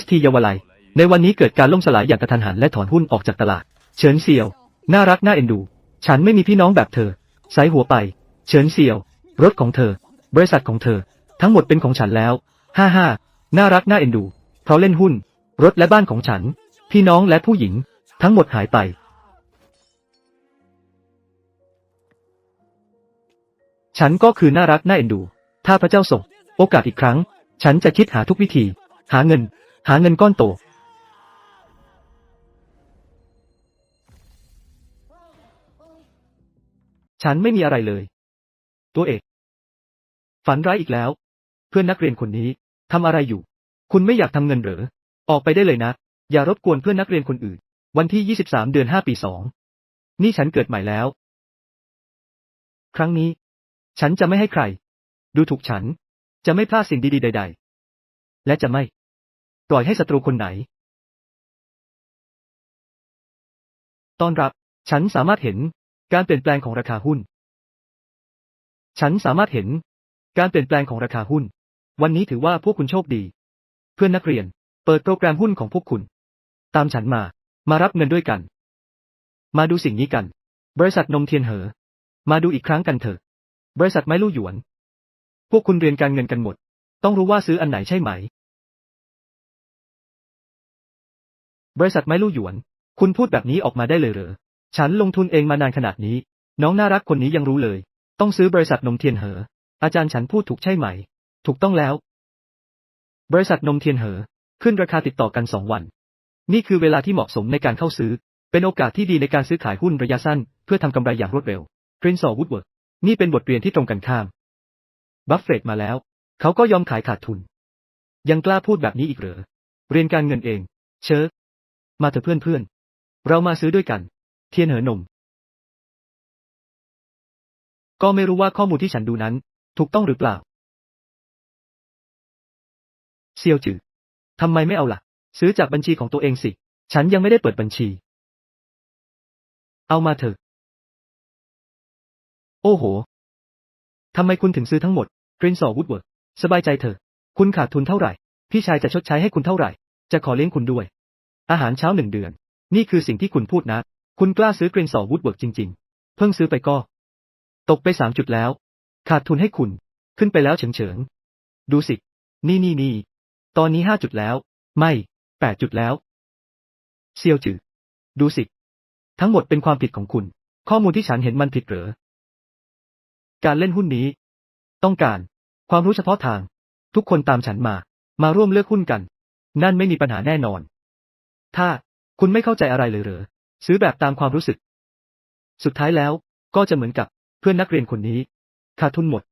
ST เยาวไลยในวันนี้เกิดการล่มสลายอย่างกระทันหันและถอนหุ้นออกจากตลาด เฉินเซียว น่ารักน่าเอ็นดู ฉันไม่มีพี่น้องแบบเธอใส่หัวไป เฉินเซียว รถของเธอ บริษัทของเธอ ทั้งหมดเป็นของฉันแล้ว ฮ่าฮ่าน่ารักน่าเอ็นดูเพราะเล่นหุ้น รถและบ้านของฉัน พี่น้องและผู้หญิง ทั้งหมดหายไป ฉันก็คือน่ารักน่าเอ็นดู ถ้าพระเจ้าส่ง โอกาสอีกครั้ง ฉันจะคิดหาทุกวิธี หาเงิน หาเงินก้อนโตฉันไม่มีอะไรเลย ตัวเอก ฝันร้ายอีกแล้ว เพื่อนนักเรียนคนนี้ทำอะไรอยู่ คุณไม่อยากทำเงินเหรอออกไปได้เลยนะ อย่ารบกวนเพื่อนนักเรียนคนอื่น วันที่ 23 เดือน 5 ปี 2 นี่ฉันเกิดใหม่แล้ว ครั้งนี้ ฉันจะไม่ให้ใคร ดูถูกฉัน จะไม่พลาดสิ่งดีๆใด ๆ และจะไม่ ปล่อยให้ศัตรูคนไหนตอนรับ ฉันสามารถเห็นการเปลี่ยนแปลงของราคาหุ้น ฉันสามารถเห็นการเปลี่ยนแปลงของราคาหุ้น วันนี้ถือว่าพวกคุณโชคดี เพื่อนนักเรียน เปิดโปรแกรมหุ้นของพวกคุณ ตามฉันมา มารับเงินด้วยกัน มาดูสิ่งนี้กัน บริษัทนมเทียนเหอ มาดูอีกครั้งกันเถอะ บริษัทไม้ลู่หยวน พวกคุณเรียนการเงินกันหมด ต้องรู้ว่าซื้ออันไหนใช่ไหม บริษัทไม้ลู่หยวน คุณพูดแบบนี้ออกมาได้เลยเหรอ ฉันลงทุนเองมานานขนาดนี้ น้องน่ารักคนนี้ยังรู้เลย ต้องซื้อบริษัทนมเทียนเหอ อาจารย์ฉันพูดถูกใช่ไหม ถูกต้องแล้ว บริษัทนมเทียนเหอ ขึ้นราคาติดต่อกันสองวัน นี่คือเวลาที่เหมาะสมในการเข้าซื้อ เป็นโอกาสที่ดีในการซื้อขายหุ้นระยะสั้น เพื่อทำกำไรอย่างรวดเร็วกรินซอวูดเวิร์กนี่เป็นบทเรียนที่ตรงกันข้าม บัฟเฟตมาแล้ว เขาก็ยอมขายขาดทุน ยังกล้าพูดแบบนี้อีกเหรอ เรียนการเงินเอง เชิญ มาเถอะเพื่อนๆเรามาซื้อด้วยกัน เทียนเหอนมก็ไม่รู้ว่าข้อมูลที่ฉันดูนั้น ถูกต้องหรือเปล่า เซียวจือทำไมไม่เอาล่ะ ซื้อจากบัญชีของตัวเองสิ ฉันยังไม่ได้เปิดบัญชี เอามาเถอะ โอ้โห ทำไมคุณถึงซื้อทั้งหมดกรินซอวูดเวิร์กสบายใจเถอะ คุณขาดทุนเท่าไหร่ พี่ชายจะชดใช้ให้คุณเท่าไหร่ จะขอเลี้ยงคุณด้วย อาหารเช้าหนึ่งเดือน นี่คือสิ่งที่คุณพูดนะ คุณกล้าซื้อกรินซอวูดเวิร์กจริง ๆ เพิ่งซื้อไปก็ ตกไปสามจุดแล้ว ขาดทุนให้คุณ ขึ้นไปแล้วเฉิงเฉิงๆ ดูสิ นี่นี่นี่ ตอนนี้ห้าจุดแล้ว ไม่แปดจุดแล้ว เซียวจือ ดูสิ ทั้งหมดเป็นความผิดของคุณ ข้อมูลที่ฉันเห็นมันผิดเหรอ การเล่นหุ้นนี้ ต้องการ ความรู้เฉพาะทาง ทุกคนตามฉันมา มาร่วมเลือกหุ้นกัน นั่นไม่มีปัญหาแน่นอน ถ้าคุณไม่เข้าใจอะไรเลยหรอซื้อแบบตามความรู้สึก สุดท้ายแล้วก็จะเหมือนกับเพื่อนนักเรียนคนนี้ ขาดทุนหมด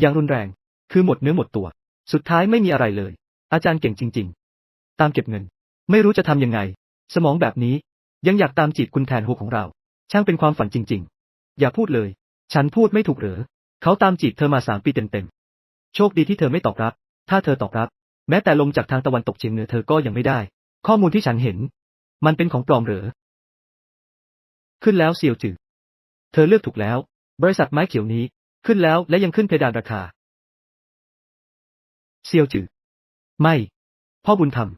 อย่างรุนแรง คือหมดเนื้อหมดตัว สุดท้ายไม่มีอะไรเลย อาจารย์เก่งจริง ๆ ตามเก็บเงิน ไม่รู้จะทำยังไง สมองแบบนี้ ยังอยากตามจีบคุณแทนหัวของเรา ช่างเป็นความฝันจริง ๆ อย่าพูดเลย ฉันพูดไม่ถูกหรือเขาตามจีบเธอมาสามปีเต็มๆโชคดีที่เธอไม่ตอบรับ ถ้าเธอตอบรับ แม้แต่ลงจากทางตะวันตกเฉียงเหนือเธอก็ยังไม่ได้ ข้อมูลที่ฉันเห็น มันเป็นของปลอมเหรอ ขึ้นแล้วเซียวจือเธอเลือกถูกแล้ว บริษัทไม้เขียวนี้ ขึ้นแล้วและยังขึ้นเพดานราคา เซียวจือไม่ พ่อบุญธรรม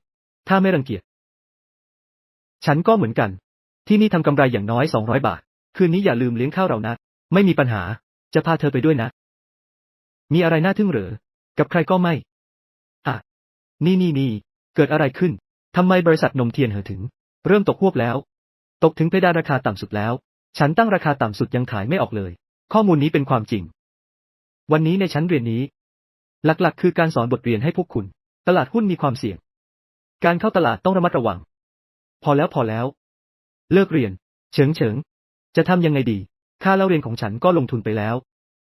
ถ้าไม่รังเกียจ ฉันก็เหมือนกัน ที่นี่ทำกำไรอย่างน้อยสองร้อยบาท คืนนี้อย่าลืมเลี้ยงข้าวเรานะ ไม่มีปัญหา จะพาเธอไปด้วยนะ มีอะไรน่าทึ่งเหรอ กับใครก็ไม่ อะ นี่นี่นี่ เกิดอะไรขึ้น ทำไมบริษัทนมเทียนเหอถึง เริ่มตกพวบแล้ว ตกถึงเพดานราคาต่ำสุดแล้ว ฉันตั้งราคาต่ำสุดยังขายไม่ออกเลย ข้อมูลนี้เป็นความจริง วันนี้ในชั้นเรียนนี้ หลักๆ คือการสอนบทเรียนให้พวกคุณ ตลาดหุ้นมีความเสี่ยง การเข้าตลาดต้องระมัดระวัง พอแล้วพอแล้ว เลิกเรียน เฉิงเฉิง จะทำยังไงดี ค่าเล่าเรียนของฉันก็ลงทุนไปแล้ว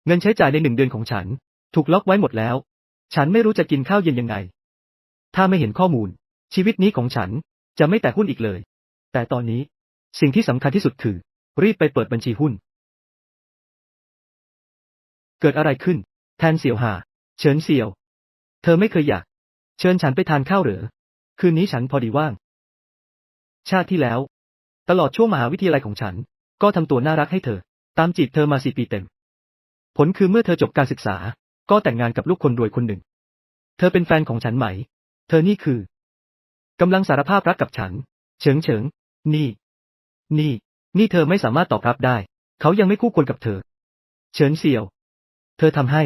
เงินใช้จ่ายในหนึ่งเดือนของฉัน ถูกล็อกไว้หมดแล้ว ฉันไม่รู้จะกินข้าวเย็นยังไง ถ้าไม่เห็นข้อมูล ชีวิตนี้ของฉันจะไม่แตะหุ้นอีกเลย แต่ตอนนี้ สิ่งที่สำคัญที่สุดคือ รีบไปเปิดบัญชีหุ้น เกิดอะไรขึ้น แทนเสี่ยวหา เฉินเสี่ยว เธอไม่เคยอยาก เชิญฉันไปทานข้าวหรือ คืนนี้ฉันพอดีว่าง ชาติที่แล้ว ตลอดช่วงมหาวิทยาลัยของฉัน ก็ทำตัวน่ารักให้เธอ ตามจีบเธอมาสี่ปีเต็ม ผลคือเมื่อเธอจบการศึกษา ก็แต่งงานกับลูกคนรวยคนหนึ่ง เธอเป็นแฟนของฉันไหม เธอนี่คือ กำลังสารภาพรักกับฉัน เฉิงเฉิง นี่ นี่ นี่เธอไม่สามารถตอบรับได้ เขายังไม่คู่ควรกับเธอ เฉินเซียว เธอทำให้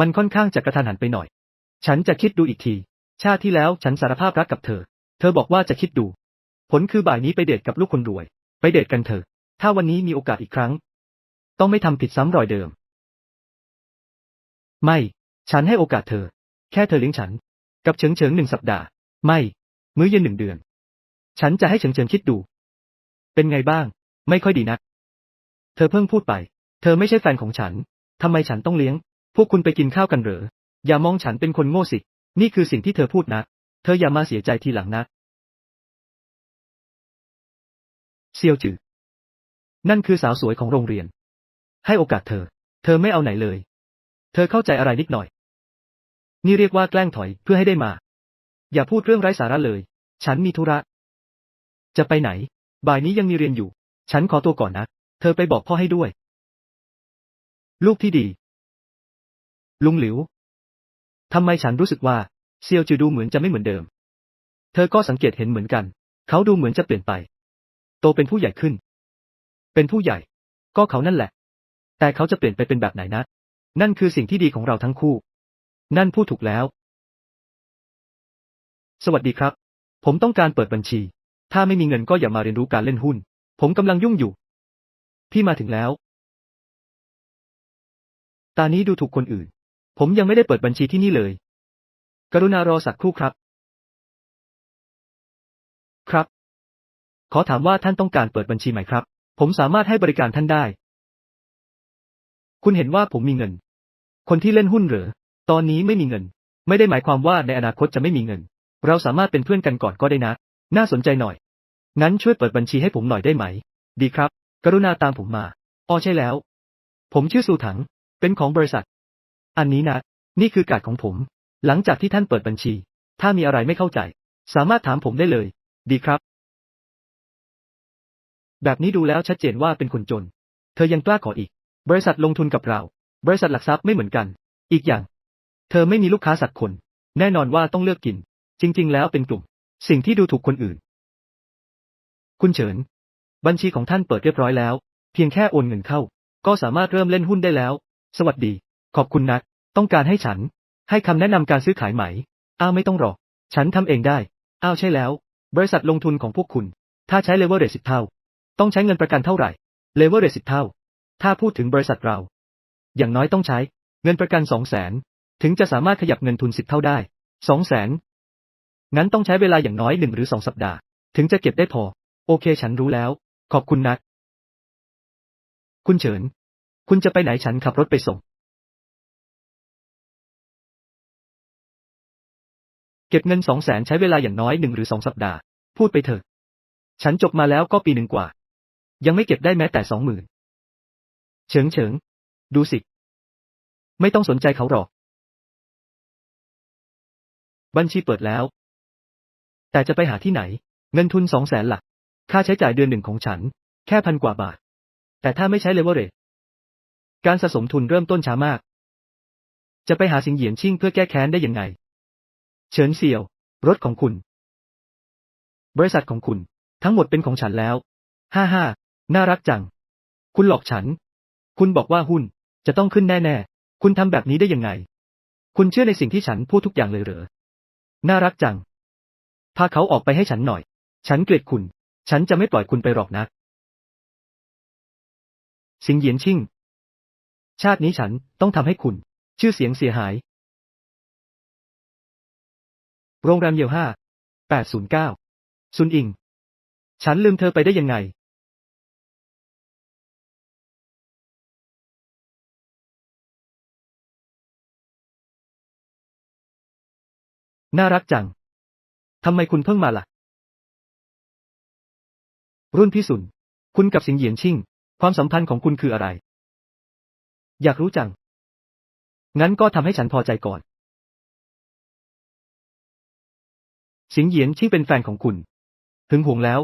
มันค่อนข้างจะกระทันหันไปหน่อย ฉันจะคิดดูอีกที ชาติที่แล้วฉันสารภาพรักกับเธอ เธอบอกว่าจะคิดดู ผลคือบ่ายนี้ไปเดทกับลูกคนรวย ไปเดทกันเถอะ ถ้าวันนี้มีโอกาสอีกครั้ง ต้องไม่ทำผิดซ้ำรอยเดิม ไม่ ฉันให้โอกาสเธอ แค่เธอเลี้ยงฉัน กับเฉิงเฉิงหนึ่งสัปดาห์ ไม่ มื้อเย็นหนึ่งเดือน ฉันจะให้เฉิงเฉิงคิดดู เป็นไงบ้าง ไม่ค่อยดีนัก เธอเพิ่งพูดไป เธอไม่ใช่แฟนของฉัน ทำไมฉันต้องเลี้ยง พวกคุณไปกินข้าวกันเหรอ อย่ามองฉันเป็นคนโง่สิ นี่คือสิ่งที่เธอพูดนะ เธออย่ามาเสียใจทีหลังนะเซียวจือ นั่นคือสาวสวยของโรงเรียน ให้โอกาสเธอ เธอไม่เอาไหนเลย เธอเข้าใจอะไรนิดหน่อย นี่เรียกว่าแกล้งถอยเพื่อให้ได้มา อย่าพูดเรื่องไร้สาระเลย ฉันมีธุระ จะไปไหน บ่ายนี้ยังมีเรียนอยู่ ฉันขอตัวก่อนนะ เธอไปบอกพ่อให้ด้วย ลูกที่ดี ลุงหลิว ทำไมฉันรู้สึกว่า เซียวจือดูเหมือนจะไม่เหมือนเดิม เธอก็สังเกตเห็นเหมือนกัน เขาดูเหมือนจะเปลี่ยนไป โตเป็นผู้ใหญ่ขึ้น เป็นผู้ใหญ่ ก็เขานั่นแหละ แต่เขาจะเปลี่ยนไปเป็นแบบไหนนะ นั่นคือสิ่งที่ดีของเราทั้งคู่ นั่นพูดถูกแล้ว สวัสดีครับ ผมต้องการเปิดบัญชี ถ้าไม่มีเงินก็อย่ามาเรียนรู้การเล่นหุ้น ผมกำลังยุ่งอยู่ พี่มาถึงแล้ว ตานี้ดูถูกคนอื่น ผมยังไม่ได้เปิดบัญชีที่นี่เลย กรุณารอสักครู่ครับ ครับ ขอถามว่าท่านต้องการเปิดบัญชีไหมครับ ผมสามารถให้บริการท่านได้ คุณเห็นว่าผมมีเงิน คนที่เล่นหุ้นเหรอ ตอนนี้ไม่มีเงิน ไม่ได้หมายความว่าในอนาคตจะไม่มีเงิน เราสามารถเป็นเพื่อนกันก่อนก็ได้นะ น่าสนใจหน่อย งั้นช่วยเปิดบัญชีให้ผมหน่อยได้ไหม ดีครับ กรุณาตามผมมา อ๋อใช่แล้ว ผมชื่อสูถัง เป็นของบริษัท อันนี้นะ นี่คือการ์ดของผม หลังจากที่ท่านเปิดบัญชี ถ้ามีอะไรไม่เข้าใจ สามารถถามผมได้เลย ดีครับ แบบนี้ดูแล้วชัดเจนว่าเป็นคนจน เธอยังกล้าขออีก บริษัทลงทุนกับเรา บริษัทหลักทรัพย์ไม่เหมือนกัน อีกอย่าง เธอไม่มีลูกค้าสักคน แน่นอนว่าต้องเลือกกิน จริง ๆ แล้วเป็นกลุ่ม สิ่งที่ดูถูกคนอื่น คุณเฉิน บัญชีของท่านเปิดเรียบร้อยแล้ว เพียงแค่โอนเงินเข้า ก็สามารถเริ่มเล่นหุ้นได้แล้ว สวัสดี ขอบคุณนัก ต้องการให้ฉัน ให้คำแนะนำการซื้อขายไหม อ้าวไม่ต้องหรอก ฉันทำเองได้ อ้าวใช่แล้ว บริษัทลงทุนของพวกคุณ ถ้าใช้เลเวอเรจสิบเท่า ต้องใช้เงินประกันเท่าไหร่ เลเวอเรจสิบเท่า ถ้าพูดถึงบริษัทเรา อย่างน้อยต้องใช้ เงินประกันสองแสนถึงจะสามารถขยับเงินทุนสิบเท่าได้สองแสน งั้นต้องใช้เวลาอย่างน้อยหนึ่งหรือสองสัปดาห์ ถึงจะเก็บได้พอ โอเคฉันรู้แล้ว ขอบคุณนัก คุณเฉิน คุณจะไปไหนฉันขับรถไปส่ง เก็บเงินสองแสนใช้เวลาอย่างน้อยหนึ่งหรือสองสัปดาห์ พูดไปเถอะ ฉันจบมาแล้วก็ปีหนึ่งกว่า ยังไม่เก็บได้แม้แต่สองหมื่นเฉิงเฉิง ดูสิ ไม่ต้องสนใจเขาหรอก บัญชีเปิดแล้ว แต่จะไปหาที่ไหน เงินทุนสองแสนหลัก ค่าใช้จ่ายเดือนหนึ่งของฉัน แค่พันกว่าบาท แต่ถ้าไม่ใช้เลเวอเรจการสะสมทุนเริ่มต้นช้ามาก จะไปหาสิงเหยียนชิ่งเพื่อแก้แค้นได้ยังไง เฉินเซียว รถของคุณ บริษัทของคุณ ทั้งหมดเป็นของฉันแล้ว ฮ่าฮ่าน่ารักจัง คุณหลอกฉัน คุณบอกว่าหุ้นจะต้องขึ้นแน่ๆ คุณทำแบบนี้ได้ยังไง คุณเชื่อในสิ่งที่ฉันพูดทุกอย่างเลยเหรอ น่ารักจัง พาเขาออกไปให้ฉันหน่อย ฉันเกลียดคุณ ฉันจะไม่ปล่อยคุณไปหรอกนะสิงเหยียนชิ่ง ชาตินี้ฉันต้องทำให้คุณ ชื่อเสียงเสียหาย โรงแรมเยลห้าแปดศูนย์เก้าซุนอิง ฉันลืมเธอไปได้ยังไงน่ารักจัง ทำไมคุณเพิ่งมาล่ะ รุ่นพี่สุน คุณกับสิงเหยียนชิ่ง ความสัมพันธ์ของคุณคืออะไร อยากรู้จัง งั้นก็ทำให้ฉันพอใจก่อน สิงเหยียนชิ่งเป็นแฟนของคุณ ถึงห่วงแล้ว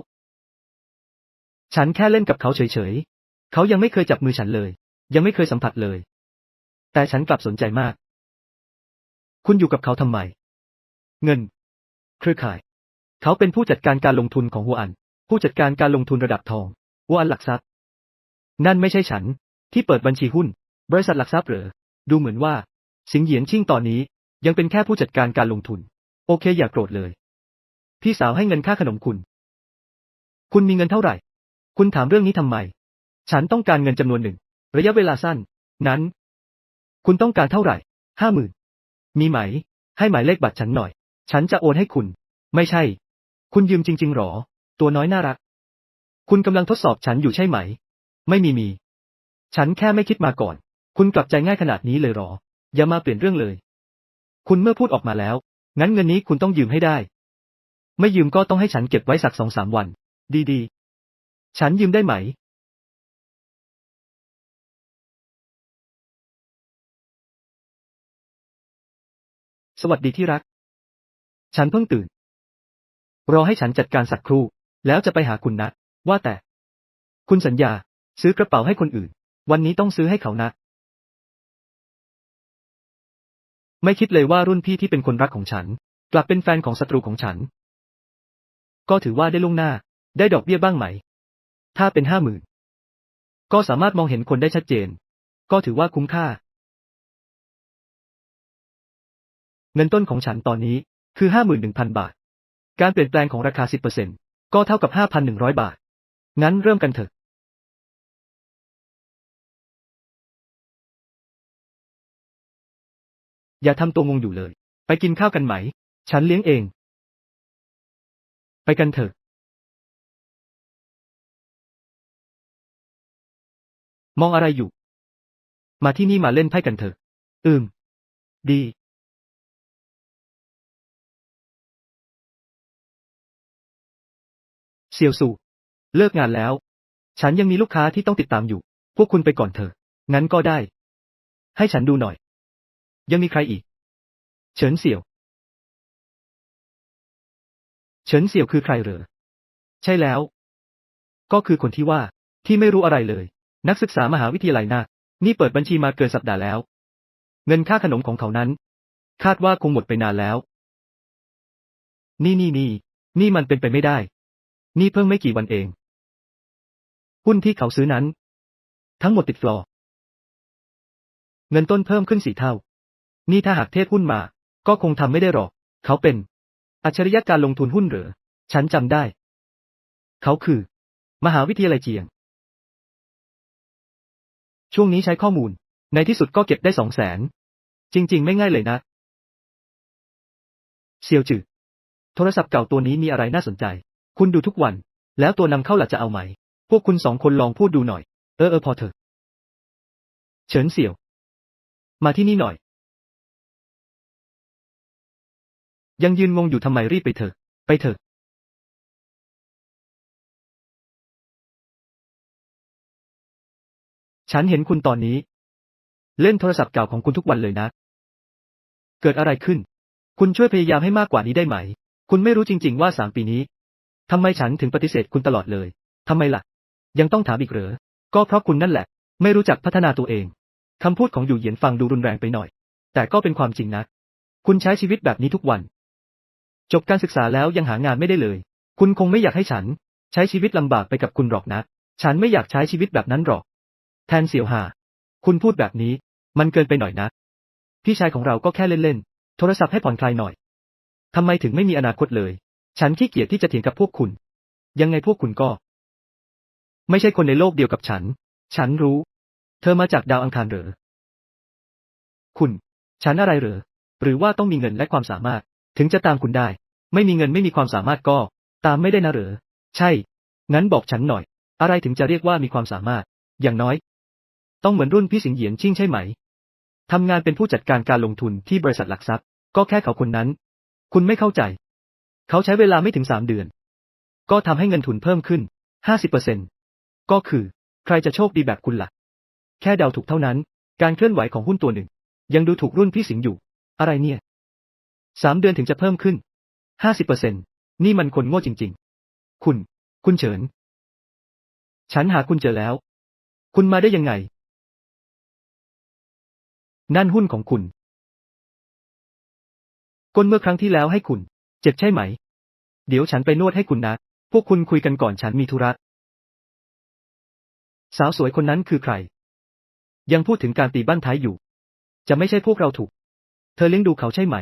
ฉันแค่เล่นกับเขาเฉยๆ เขายังไม่เคยจับมือฉันเลย ยังไม่เคยสัมผัสเลย แต่ฉันกลับสนใจมาก คุณอยู่กับเขาทำไม เงิน เครือข่าย เขาเป็นผู้จัดการการลงทุนของหัวอัน ผู้จัดการการลงทุนระดับทองหัวอันหลักทรัพย์ นั่นไม่ใช่ฉัน ที่เปิดบัญชีหุ้น บริษัทหลักทรัพย์หรือดูเหมือนว่า สิงเหยียนชิ่งตอนนี้ ยังเป็นแค่ผู้จัดการการลงทุน โอเคอย่าโกรธเลย พี่สาวให้เงินค่าขนมคุณ คุณมีเงินเท่าไหร่ คุณถามเรื่องนี้ทำไม ฉันต้องการเงินจำนวนหนึ่ง ระยะเวลาสั้น นั้น คุณต้องการเท่าไหร่ห้าหมื่นมีไหม ให้หมายเลขบัตรฉันหน่อย ฉันจะโอนให้คุณ ไม่ใช่ คุณยืมจริง ๆหรอ ตัวน้อยน่ารัก คุณกำลังทดสอบฉันอยู่ใช่ไหม ไม่มีมี ฉันแค่ไม่คิดมาก่อน คุณกลับใจง่ายขนาดนี้เลยหรอ อย่ามาเปลี่ยนเรื่องเลย คุณเมื่อพูดออกมาแล้ว งั้นเงินนี้คุณต้องยืมให้ได้ ไม่ยืมก็ต้องให้ฉันเก็บไว้สักสองสามวัน ดีๆ ฉันยืมได้ไหมสวัสดีที่รัก ฉันเพิ่งตื่น รอให้ฉันจัดการสักครู่ แล้วจะไปหาคุณนะ ว่าแต่ คุณสัญญา ซื้อกระเป๋าให้คนอื่น วันนี้ต้องซื้อให้เขานะ ไม่คิดเลยว่ารุ่นพี่ที่เป็นคนรักของฉัน กลับเป็นแฟนของศัตรูของฉัน ก็ถือว่าได้ล่วงหน้า ได้ดอกเบี้ยบ้างไหม ถ้าเป็นห้าหมื่นก็สามารถมองเห็นคนได้ชัดเจน ก็ถือว่าคุ้มค่า เงินต้นของฉันตอนนี้ คือห้าหมื่นหนึ่งพันบาท การเปลี่ยนแปลงของราคาสิบเปอร์เซ็นก็เท่ากับห้าพันหนึ่งร้อยบาท งั้นเริ่มกันเถอะ อย่าทำตัวงงอยู่เลย ไปกินข้าวกันไหม ฉันเลี้ยงเอง ไปกันเถอะ มองอะไรอยู่ มาที่นี่มาเล่นไพ่กันเถอะ อืม ดี เซียวสู่เลิกงานแล้ว ฉันยังมีลูกค้าที่ต้องติดตามอยู่ พวกคุณไปก่อนเถอะ งั้นก็ได้ ให้ฉันดูหน่อย ยังมีใครอีก เฉินเสี่ยว เฉินเสี่ยวคือใครเหรอ ใช่แล้ว ก็คือคนที่ว่า ที่ไม่รู้อะไรเลย นักศึกษามหาวิทยาลัยนะนี่เปิดบัญชีมาเกินสัปดาห์แล้ว เงินค่าขนมของเขานั้น คาดว่าคงหมดไปนานแล้ว นี่นี่นี่ นี่มันเป็นไปไม่ได้ นี่เพิ่งไม่กี่วันเอง หุ้นที่เขาซื้อนั้น ทั้งหมดติดฟลอร์เงินต้นเพิ่มขึ้นสี่เท่า นี่ถ้าหากเทศหุ้นมา ก็คงทำไม่ได้หรอก เขาเป็น อัจฉริยะการลงทุนหุ้นเหรอ ฉันจำได้ เขาคือ มหาวิทยาลัยเจียง ช่วงนี้ใช้ข้อมูล ในที่สุดก็เก็บได้สองแสน จริง ๆ ไม่ง่ายเลยนะ เซียวจือโทรศัพท์เก่าตัวนี้มีอะไรน่าสนใจ คุณดูทุกวัน แล้วตัวนำเข้าหล่ะจะเอาไหม พวกคุณสองคนลองพูดดูหน่อย เออเออพอเถอะ เฉินเสี่ยว มาที่นี่หน่อย ยังยืนงงอยู่ทำไมรีบไปเถอะ ไปเถอะฉันเห็นคุณตอนนี้ เล่นโทรศัพท์เก่าของคุณทุกวันเลยนะ เกิดอะไรขึ้น คุณช่วยพยายามให้มากกว่านี้ได้ไหม คุณไม่รู้จริง ๆ ว่าสามปีนี้ ทำไมฉันถึงปฏิเสธคุณตลอดเลย ทำไมล่ะ ยังต้องถามอีกเหรอ ก็เพราะคุณนั่นแหละ ไม่รู้จักพัฒนาตัวเอง คำพูดของอยู่เหยียนฟังดูรุนแรงไปหน่อย แต่ก็เป็นความจริงนะ คุณใช้ชีวิตแบบนี้ทุกวัน จบการศึกษาแล้วยังหางานไม่ได้เลย คุณคงไม่อยากให้ฉัน ใช้ชีวิตลำบากไปกับคุณหรอกนะ ฉันไม่อยากใช้ชีวิตแบบนั้นหรอก แทนเสี่ยวหา คุณพูดแบบนี้ มันเกินไปหน่อยนะ พี่ชายของเราก็แค่เล่นๆ โทรศัพท์ให้ผ่อนคลายหน่อยทำไมถึงไม่มีอนาคตเลย ฉันขี้เกียจที่จะเถียงกับพวกคุณ ยังไงพวกคุณก็ ไม่ใช่คนในโลกเดียวกับฉัน ฉันรู้ เธอมาจากดาวอังคารเหรอ คุณ ฉันอะไรเหรอ หรือว่าต้องมีเงินและความสามารถ ถึงจะตามคุณได้ ไม่มีเงินไม่มีความสามารถก็ ตามไม่ได้นะเหรอ ใช่ งั้นบอกฉันหน่อย อะไรถึงจะเรียกว่ามีความสามารถ อย่างน้อย ต้องเหมือนรุ่นพี่สิงเหียนชิ่งใช่ไหมทำงานเป็นผู้จัดการการลงทุนที่บริษัทหลักทรัพย์ ก็แค่เขาคนนั้น คุณไม่เข้าใจ เขาใช้เวลาไม่ถึงสามเดือน ก็ทำให้เงินทุนเพิ่มขึ้นห้าสิบเปอร์เซ็นก็คือ ใครจะโชคดีแบบคุณละ่ะ แค่เดาถูกเท่านั้น การเคลื่อนไหวของหุ้นตัวหนึ่ง ยังดูถูกรุ่นพี่สิงห์อยู่ อะไรเนี่ยสามเดือนถึงจะเพิ่มขึ้นห้าสิบเปอร์เซ็นนี่มันคนโง่จริง ๆ คุณ คุณเฉิน ฉันหาคุณเจอแล้ว คุณมาได้ยังไง นั่นหุ้นของคุณก้นเมื่อครั้งที่แล้วให้คุณ เจ็บใช่ไหม เดี๋ยวฉันไปนวดให้คุณนะ พวกคุณคุยกันก่อนฉันมีธุระ สาวสวยคนนั้นคือใคร ยังพูดถึงการตีบ้านท้ายอยู่ จะไม่ใช่พวกเราถูก เธอเลี้ยงดูเขาใช่ไหม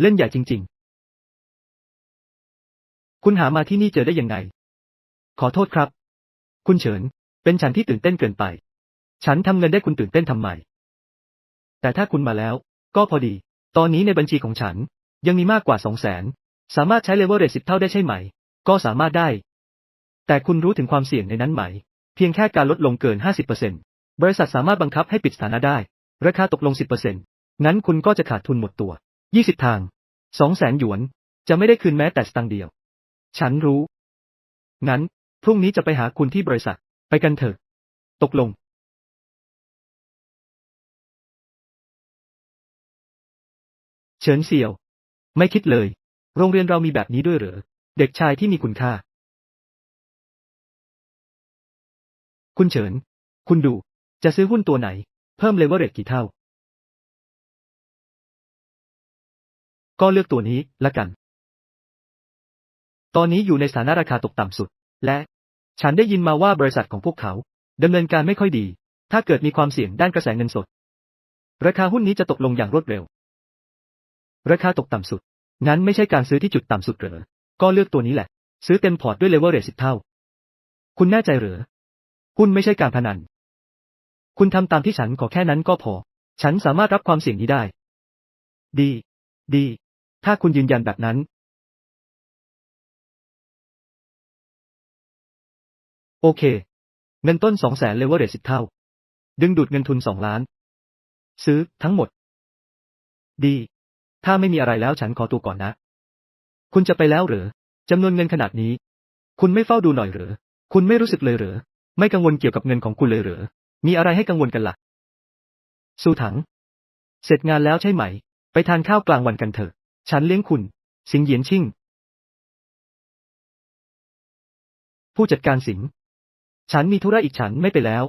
เล่นใหญ่จริง ๆ คุณหามาที่นี่เจอได้ยังไง ขอโทษครับ คุณเฉิน เป็นฉันที่ตื่นเต้นเกินไป ฉันทำเงินได้คุณตื่นเต้นทำไม แต่ถ้าคุณมาแล้ว ก็พอดี ตอนนี้ในบัญชีของฉัน ยังมีมากกว่าสองแสนสามารถใช้เลเวลเรทสิบเท่าได้ใช่ไหม ก็สามารถได้ แต่คุณรู้ถึงความเสี่ยงในนั้นไหม เพียงแค่การลดลงเกิน 50%บริษัทสามารถบังคับให้ปิดสถานะได้ ราคาตกลง 10%งั้นคุณก็จะขาดทุนหมดตัว 20 ทาง2แสนหยวน จะไม่ได้คืนแม้แต่สตางค์เดียว ฉันรู้ งั้น พรุ่งนี้จะไปหาคุณที่บริษัท ไปกันเถอะ ตกลงเฉินเซียว ไม่คิดเลย โรงเรียนเรามีแบบนี้ด้วยเหรอ เด็กชายที่มีคุณค่า คุณเฉิน คุณดู จะซื้อหุ้นตัวไหน เพิ่มเลเวลเรทกี่เท่า ก็เลือกตัวนี้ละกัน ตอนนี้อยู่ในสถานะราคาตกต่ำสุด และ ฉันได้ยินมาว่าบริษัทของพวกเขาดำเนินการไม่ค่อยดี ถ้าเกิดมีความเสี่ยงด้านกระแสเงินสด ราคาหุ้นนี้จะตกลงอย่างรวดเร็ว ราคาตกต่ำสุดงั้นไม่ใช่การซื้อที่จุดต่ำสุดเหรอ ก็เลือกตัวนี้แหละ ซื้อเต็มพอร์ตด้วยเลเวลเรทสิบเท่า คุณแน่ใจเหรอ หุ้นไม่ใช่การพนัน คุณทำตามที่ฉันขอแค่นั้นก็พอ ฉันสามารถรับความเสี่ยงนี้ได้ ดี ดี ถ้าคุณยืนยันแบบนั้น โอเค เงินต้นสองแสนเลเวลเรทสิบเท่า ดึงดูดเงินทุนสองล้าน ซื้อทั้งหมด ดี ถ้าไม่มีอะไรแล้วฉันขอตัวก่อนนะ คุณจะไปแล้วหรือจำนวนเงินขนาดนี้ คุณไม่เฝ้าดูหน่อยหรือคุณไม่รู้สึกเลยหรือไม่กังวลเกี่ยวกับเงินของคุณเลยหรือมีอะไรให้กังวลกันละ่ะ สู้ถัง เสร็จงานแล้วใช่ไหม ไปทานข้าวกลางวันกันเถอะ ฉันเลี้ยงคุณ สิงเหยียนชิ่ง ผู้จัดการสิง ฉันมีธุระอีกฉันไม่ไปแล้ว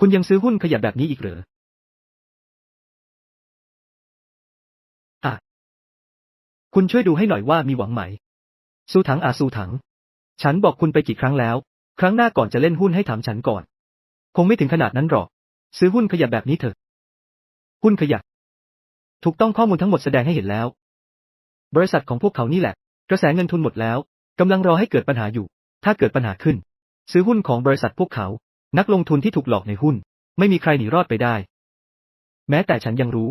คุณยังซื้อหุ้นขยับแบบนี้อีกเหรออะคุณช่วยดูให้หน่อยว่ามีหวังไหม สู้ถังอาสู้ถัง ฉันบอกคุณไปกี่ครั้งแล้ว ครั้งหน้าก่อนจะเล่นหุ้นให้ถามฉันก่อน คงไม่ถึงขนาดนั้นหรอก ซื้อหุ้นขยับแบบนี้เถอะ หุ้นขยับถูกต้องข้อมูลทั้งหมดแสดงให้เห็นแล้ว บริษัทของพวกเขานี่แหละ กระแสเงินทุนหมดแล้วกำลังรอให้เกิดปัญหาอยู่ ถ้าเกิดปัญหาขึ้น ซื้อหุ้นของบริษัทพวกเขา นักลงทุนที่ถูกหลอกในหุ้น ไม่มีใครหนีรอดไปได้ แม้แต่ฉันยังรู้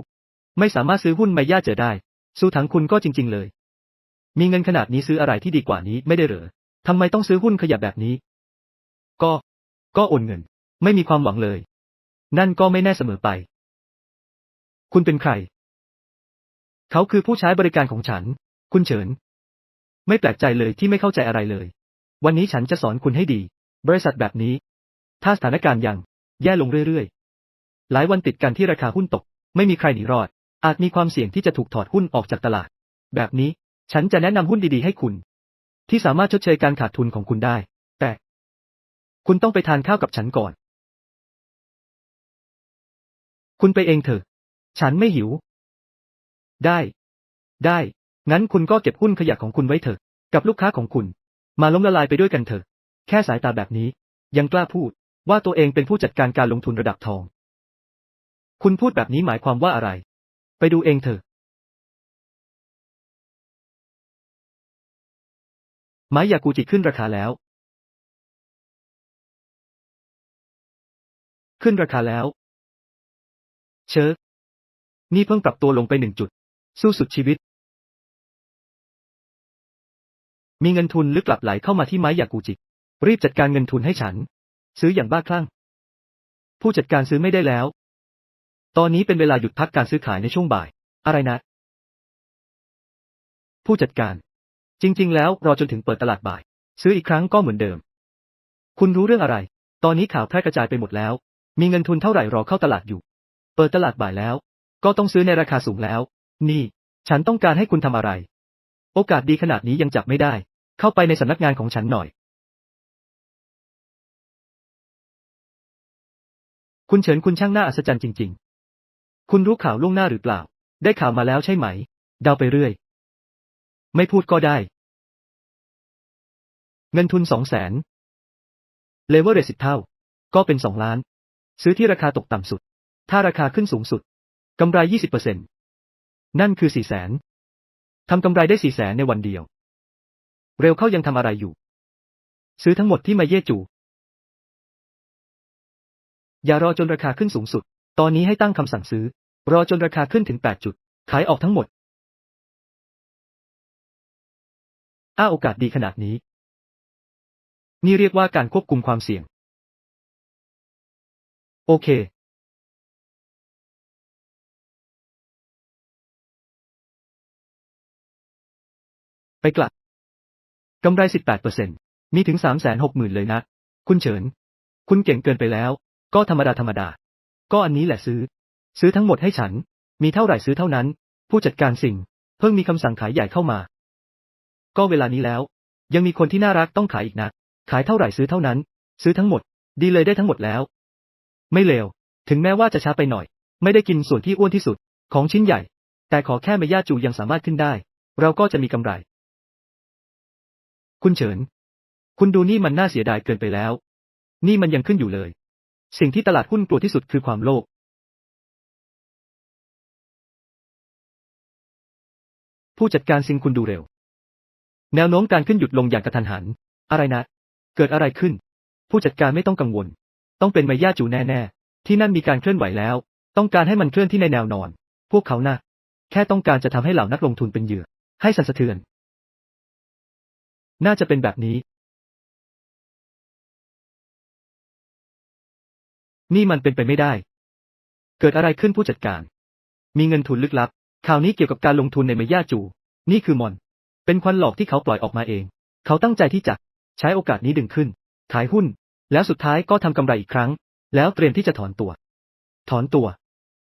ไม่สามารถซื้อหุ้นไมย่าเจอได้ สู้ถังคุณก็จริง ๆ เลย มีเงินขนาดนี้ซื้ออะไรที่ดีกว่านี้ไม่ได้เหรอทำไมต้องซื้อหุ้นขยับแบบนี้ ก็ ก็โอนเงิน ไม่มีความหวังเลย นั่นก็ไม่แน่เสมอไป คุณเป็นใคร เขาคือผู้ใช้บริการของฉัน คุณเฉิน ไม่แปลกใจเลยที่ไม่เข้าใจอะไรเลย วันนี้ฉันจะสอนคุณให้ดี บริษัทแบบนี้ ถ้าสถานการณ์ยัง แย่ลงเรื่อยๆ หลายวันติดกันที่ราคาหุ้นตก ไม่มีใครหนีรอด อาจมีความเสี่ยงที่จะถูกถอดหุ้นออกจากตลาด แบบนี้ฉันจะแนะนำหุ้นดีๆให้คุณ ที่สามารถชดเชยการขาดทุนของคุณได้ แต่ คุณต้องไปทานข้าวกับฉันก่อน คุณไปเองเถอะ ฉันไม่หิว ได้ ได้ งั้นคุณก็เก็บหุ้นขยะของคุณไว้เถอะ กับลูกค้าของคุณ มาล้มละลายไปด้วยกันเถอะ แค่สายตาแบบนี้ ยังกล้าพูด ว่าตัวเองเป็นผู้จัดการการลงทุนระดับทอง คุณพูดแบบนี้หมายความว่าอะไร ไปดูเองเถอะ ไม้ยากูจิขึ้นราคาแล้ว ขึ้นราคาแล้ว เชิญนี่เพิ่งปรับตัวลงไปหนึ่งจุด สู้สุดชีวิต มีเงินทุนลึกกลับไหลเข้ามาที่ไม้ยากูจิ รีบจัดการเงินทุนให้ฉัน ซื้ออย่างบ้าคลั่ง ผู้จัดการซื้อไม่ได้แล้ว ตอนนี้เป็นเวลาหยุดพักการซื้อขายในช่วงบ่าย อะไรนะ ผู้จัดการ จริง ๆ แล้วรอจนถึงเปิดตลาดบ่าย ซื้ออีกครั้งก็เหมือนเดิม คุณรู้เรื่องอะไร ตอนนี้ข่าวแพร่กระจายไปหมดแล้ว มีเงินทุนเท่าไหร่รอเข้าตลาดอยู่ เปิดตลาดบ่ายแล้ว ก็ต้องซื้อในราคาสูงแล้ว นี่ ฉันต้องการให้คุณทำอะไร โอกาสดีขนาดนี้ยังจับไม่ได้ เข้าไปในสำนักงานของฉันหน่อย คุณเฉินคุณช่างน่าอัศจรรย์จริง ๆ คุณรู้ข่าวล่วงหน้าหรือเปล่า ได้ข่าวมาแล้วใช่ไหม เดาไปเรื่อย ไม่พูดก็ได้ เงินทุนสองแสนเลเวอเรสิบเท่า ก็เป็นสองล้าน ซื้อที่ราคาตกต่ำสุด ถ้าราคาขึ้นสูงสุดกำไรยี่สิบเปอร์เซ็นนั่นคือสี่แสนทำกำไรได้สี่แสนในวันเดียว เร็วเข้ายังทำอะไรอยู่ ซื้อทั้งหมดที่มาเย่จู อย่ารอจนราคาขึ้นสูงสุด ตอนนี้ให้ตั้งคำสั่งซื้อ รอจนราคาขึ้นถึง 8 จุด ขายออกทั้งหมด อ้าโอกาสดีขนาดนี้ นี่เรียกว่าการควบคุมความเสี่ยง โอเคไปกลับกำไร 18%มีถึง 360,000 เลยนะ คุณเฉิน คุณเก่งเกินไปแล้ว ก็ธรรมดาธรรมดา ก็อันนี้แหละซื้อ ซื้อทั้งหมดให้ฉัน มีเท่าไหร่ซื้อเท่านั้น ผู้จัดการสิ่ง เพิ่งมีคำสั่งขายใหญ่เข้ามา ก็เวลานี้แล้ว ยังมีคนที่น่ารักต้องขายอีกนะ ขายเท่าไหร่ซื้อเท่านั้น ซื้อทั้งหมด ดีเลยได้ทั้งหมดแล้ว ไม่เลว ถึงแม้ว่าจะช้าไปหน่อย ไม่ได้กินส่วนที่อ้วนที่สุด ของชิ้นใหญ่ แต่ขอแค่เมย่าจูยังสามารถขึ้นได้ เราก็จะมีกำไร คุณเฉิน คุณดูนี่มันน่าเสียดายเกินไปแล้ว นี่มันยังขึ้นอยู่เลย สิ่งที่ตลาดหุ้นกลัวที่สุดคือความโลภผู้จัดการซิงคุณดูเร็ว แนวโน้มการขึ้นหยุดลงอย่างกระทันหัน อะไรนะ เกิดอะไรขึ้น ผู้จัดการไม่ต้องกังวล ต้องเป็นไมย่าจูแน่ๆ ที่นั่นมีการเคลื่อนไหวแล้ว ต้องการให้มันเคลื่อนที่ในแนวนอน พวกเขานะ่ะแค่ต้องการจะทำให้เหล่านักลงทุนเป็นเหยื่อ ให้สันสะเทือน น่าจะเป็นแบบนี้ นี่มันเป็นไปไม่ได้ เกิดอะไรขึ้นผู้จัดการ มีเงินทุนลึกลับ ข่าวนี้เกี่ยวกับการลงทุนในเมย่าจู นี่คือมอน เป็นควันหลอกที่เขาปล่อยออกมาเอง เขาตั้งใจที่จะใช้โอกาสนี้ดึงขึ้น ขายหุ้น แล้วสุดท้ายก็ทำกำไรอีกครั้ง แล้วเตรียมที่จะถอนตัว ถอนตัว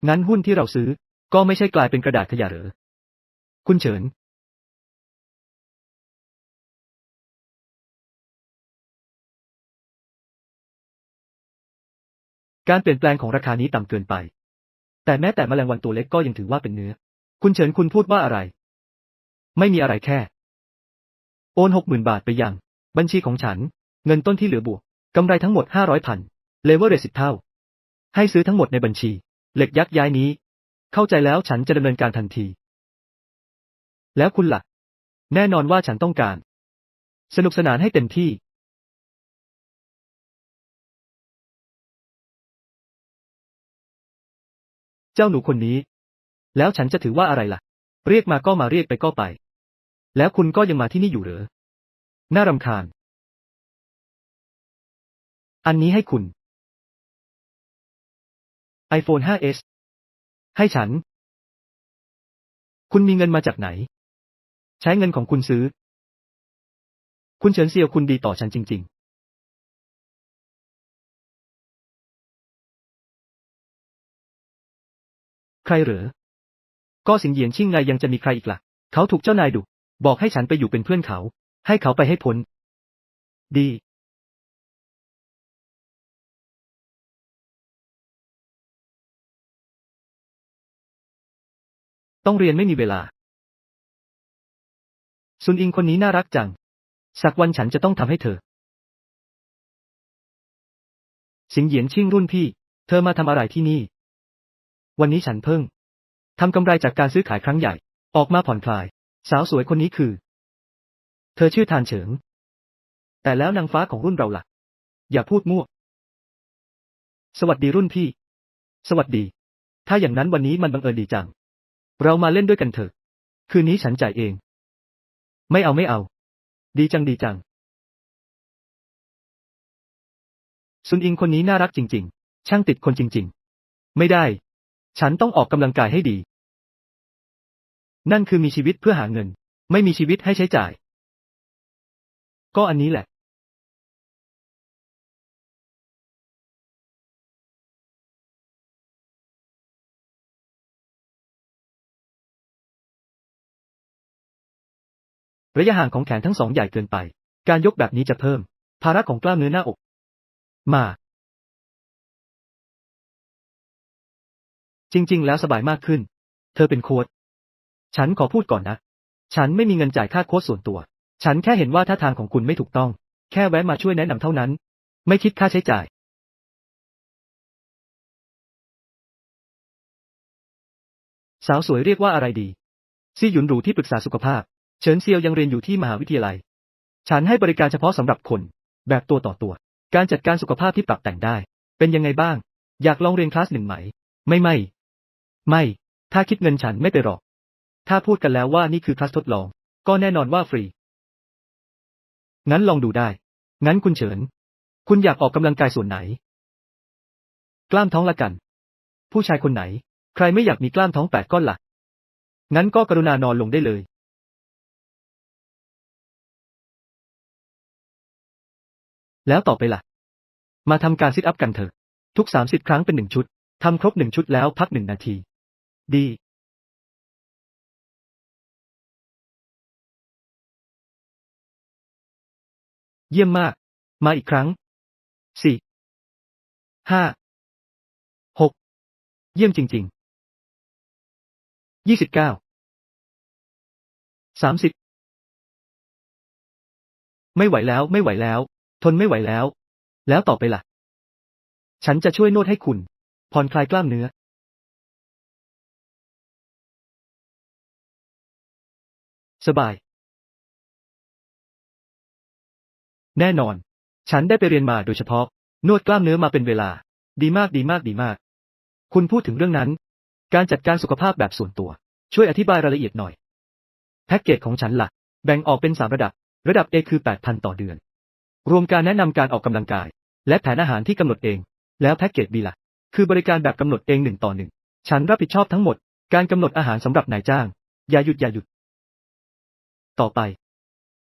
งั้นหุ้นที่เราซื้อ ก็ไม่ใช่กลายเป็นกระดาษขยะหรอคุณเฉิน การเปลี่ยนแปลงของราคานี้ต่ำเกินไป แต่แม้แต่แมลงวันตัวเล็กก็ยังถือว่าเป็นเนื้อ คุณเฉินคุณพูดว่าอะไร ไม่มีอะไรแค่ โอนหกหมื่นบาทไปยัง บัญชีของฉัน เงินต้นที่เหลือบวกกำไรทั้งหมดห้าร้อยพันเลเวอร์เรสิบเท่า ให้ซื้อทั้งหมดในบัญชี เหล็กยักษ์ย้ายนี้ เข้าใจแล้วฉันจะดำเนินการทันที แล้วคุณละ่ะ แน่นอนว่าฉันต้องการ สนุกสนานให้เต็มที่ จ้าหนูคนนี้ แล้วฉันจะถือว่าอะไรล่ะ เรียกมาก็มาเรียกไปก็ไป แล้วคุณก็ยังมาที่นี่อยู่เหรอน่ารำคาญ อันนี้ให้คุณ iPhone 5s ให้ฉัน คุณมีเงินมาจากไหน ใช้เงินของคุณซื้อ คุณเฉินเซียวคุณดีต่อฉันจริง ๆ ใครเหรอ ก็สิงเหยียนชิ่งไงยังจะมีใครอีกละ่ะ เขาถูกเจ้านายดุ บอกให้ฉันไปอยู่เป็นเพื่อนเขา ให้เขาไปให้พ้น ดี ต้องเรียนไม่มีเวลา ซุนอิงคนนี้น่ารักจัง สักวันฉันจะต้องทำให้เธอ สิงเหยียนชิ่งรุ่นพี่ เธอมาทำอะไรที่นี่ วันนี้ฉันเพิ่งทำกำไรจากการซื้อขายครั้งใหญ่ ออกมาผ่อนคลาย สาวสวยคนนี้คือ เธอชื่อทานเฉิง แต่แล้วนางฟ้าของรุ่นเราล่ะ อย่าพูดมั่ว สวัสดีรุ่นพี่ สวัสดี ถ้าอย่างนั้นวันนี้มันบังเอิญดีจัง เรามาเล่นด้วยกันเถอะ คืนนี้ฉันจ่ายเอง ไม่เอาไม่เอา ดีจังดีจัง ซุนอิงคนนี้น่ารักจริง ๆ ช่างติดคนจริง ๆ ไม่ได้ ฉันต้องออกกำลังกายให้ดี นั่นคือมีชีวิตเพื่อหาเงิน ไม่มีชีวิตให้ใช้จ่าย ก็อันนี้แหละ ระยะห่างของแขนทั้งสองใหญ่เกินไป การยกแบบนี้จะเพิ่ม ภาระของกล้ามเนื้อหน้าอก มา จริง ๆ แล้วสบายมากขึ้น เธอเป็นโค้ชฉันขอพูดก่อนนะ ฉันไม่มีเงินจ่ายค่าโค้ชส่วนตัว ฉันแค่เห็นว่าท่าทางของคุณไม่ถูกต้อง แค่แวะมาช่วยแนะนำเท่านั้น ไม่คิดค่าใช้จ่าย สาวสวยเรียกว่าอะไรดี ซี่หยุนหรูที่ปรึกษาสุขภาพ เฉินเซียวยังเรียนอยู่ที่มหาวิทยาลัย ฉันให้บริการเฉพาะสำหรับคน แบบตัวต่อตัว การจัดการสุขภาพที่ปรับแต่งได้ เป็นยังไงบ้าง อยากลองเรียนคลาสหนึ่งไหม ไม่ไม่ ไม่ ถ้าคิดเงินฉันไม่ไปหรอก ถ้าพูดกันแล้วว่านี่คือคลาสทดลอง ก็แน่นอนว่าฟรี งั้นลองดูได้ งั้นคุณเฉิน คุณอยากออกกำลังกายส่วนไหน กล้ามท้องละกัน ผู้ชายคนไหน ใครไม่อยากมีกล้ามท้องแปดก้อนละ่ะ งั้นก็กรุณานอนลงได้เลยแล้วต่อไปล่ะ มาทำการซิทอัพกันเถอะ ทุกสามสิบครั้งเป็นหนึ่งชุด ทำครบหนึ่งชุดแล้วพักหนึ่งนาที ดี เยี่ยมมาก มาอีกครั้งสี่ห้าหกเยี่ยมจริง ๆ ยี่สิบเก้าสามสิบไม่ไหวแล้วไม่ไหวแล้ว ทนไม่ไหวแล้ว แล้วต่อไปล่ะ ฉันจะช่วยนวดให้คุณผ่อนคลายกล้ามเนื้อ สบาย แน่นอน ฉันได้ไปเรียนมาโดยเฉพาะ นวดกล้ามเนื้อมาเป็นเวลา ดีมากดีมากดีมาก คุณพูดถึงเรื่องนั้น การจัดการสุขภาพแบบส่วนตัว ช่วยอธิบายรายละเอียดหน่อย แพ็กเกจของฉันละ่ะ แบ่งออกเป็นสามระดับ ระดับ A คือ 8,000 ต่อเดือน รวมการแนะนำการออกกำลังกาย และแผนอาหารที่กำหนดเอง แล้วแพ็กเกจ B ล่ะ คือบริการแบบกำหนดเองหนึ่งต่อหนึ่ง ฉันรับผิดชอบทั้งหมด การกำหนดอาหารสำหรับนายจ้าง อย่าหยุดอย่าหยุด ต่อไป